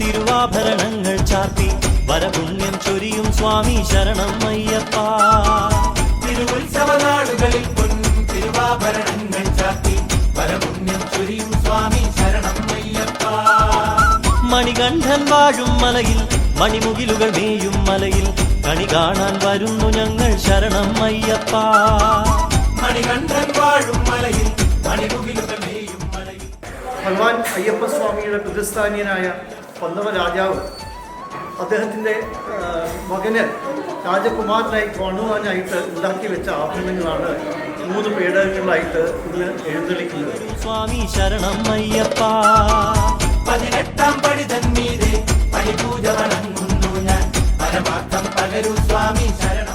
തിരുവാഭരണങ്ങൾ ചാർത്തി വരപുണ്യം ചൊരിയും സ്വാമി ശരണം അയ്യപ്പ. തിരുവുത്സവ നാളുകളിൽ പൊൻ തിരുവാഭരണങ്ങൾ ചാർത്തി വരപുണ്യം ചൊരിയും സ്വാമി ശരണം അയ്യപ്പ. മണികണ്ഠൻ വാഴും മലയിൽ മണിമുകിലുകൾ മേയും മലയിൽ കണി കാണാൻ വരുന്നു ഞങ്ങൾ ശരണം അയ്യപ്പ. മണികണ്ഠൻ വാഴും മലയിൽ മണിമുകിലുകൾ ഭഗവാൻ അയ്യപ്പസ്വാമിയുടെ പ്രതിസ്ഥാനീയനായ പന്തവ രാജാവ് അദ്ദേഹത്തിന്റെ മകന് രാജകുമാരനായി കാണുവാനായിട്ട് ഉണ്ടാക്കി വെച്ച ആഭരണങ്ങളാണ് മൂന്ന് പേടകങ്ങളായിട്ട് ഇന്ന് എഴുന്നള്ളിക്കുന്നത്. സ്വാമി ശരണം അയ്യപ്പ. പതിനെട്ടാം പടി തന്നീരെ പരിപൂജ വണങ്ങുന്നു ഞാൻ. പരമാർത്ഥം പകരൂ സ്വാമി ശരണം.